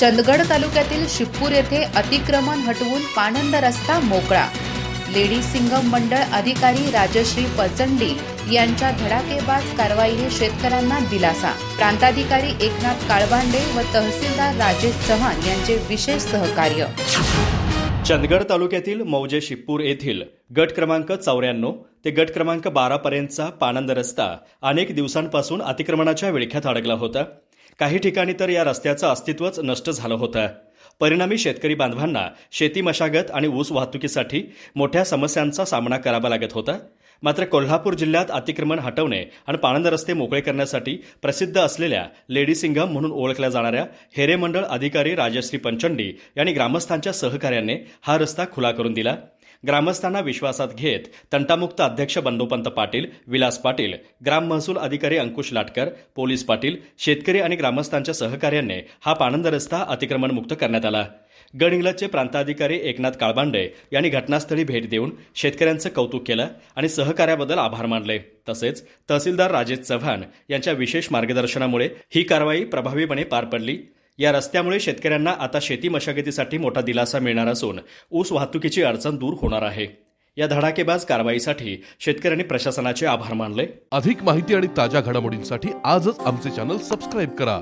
चंदगड तालुक्यातील शिप्पूर येथे अतिक्रमण हटवून पाणंद रस्ता मोकळा. लेडी सिंगम मंडळ अधिकारी राजश्री पचंडी यांच्या धडाकेबाज कारवाईने शेतकऱ्यांना दिलासा. प्रांताधिकारी एकनाथ काळबांडे व तहसीलदार राजेश चव्हाण यांचे विशेष सहकार्य. चंदगड तालुक्यातील मौजे शिप्पूर येथील गट क्रमांक चौऱ्याण्णव ते गट क्रमांक बारा पर्यंतचा पाणंद रस्ता अनेक दिवसांपासून अतिक्रमणाच्या विळख्यात अडकला होता. काही ठिकाणी तर या रस्त्याचं अस्तित्वच नष्ट झालं होतं. परिणामी शेतकरी बांधवांना शेती मशागत आणि ऊस वाहतुकीसाठी मोठ्या समस्यांचा सामना करावा लागत होता. मात्र कोल्हापूर जिल्ह्यात अतिक्रमण हटवणे आणि पाणंद रस्ते मोकळे करण्यासाठी प्रसिद्ध असलेल्या लेडी सिंघम म्हणून ओळखल्या जाणाऱ्या हेरे मंडळ अधिकारी राजश्री पंचंडी यांनी ग्रामस्थांच्या सहकार्याने हा रस्ता खुला करून दिला. ग्रामस्थांना विश्वासात घेत तंटामुक्त अध्यक्ष बंदोपंत पाटील विलास पाटील ग्राम महसूल अधिकारी अंकुश लाटकर पोलीस पाटील शेतकरी आणि ग्रामस्थांच्या सहकार्याने हा पाणंद रस्ता अतिक्रमणमुक्त करण्यात आला. गडहिंग्लजचे प्रांताधिकारी एकनाथ काळबांडे यांनी घटनास्थळी भेट देऊन शेतकऱ्यांचं कौतुक केलं आणि सहकार्याबद्दल आभार मानले. तसेच तहसीलदार राजेश चव्हाण यांच्या विशेष मार्गदर्शनामुळे ही कारवाई प्रभावीपणे पार पडली. या रस्त्यामुळे शेतकऱ्यांना आता शेती मशागतीसाठी मोठा दिलासा मिळणार असून ऊस वाहतुकीची अडचण दूर होणार आहे. या धडाकेबाज कारवाईसाठी शेतकऱ्यांनी प्रशासनाचे आभार मानले. अधिक माहिती आणि ताज्या घडामोडींसाठी आजच आमचे चॅनल सबस्क्राईब करा.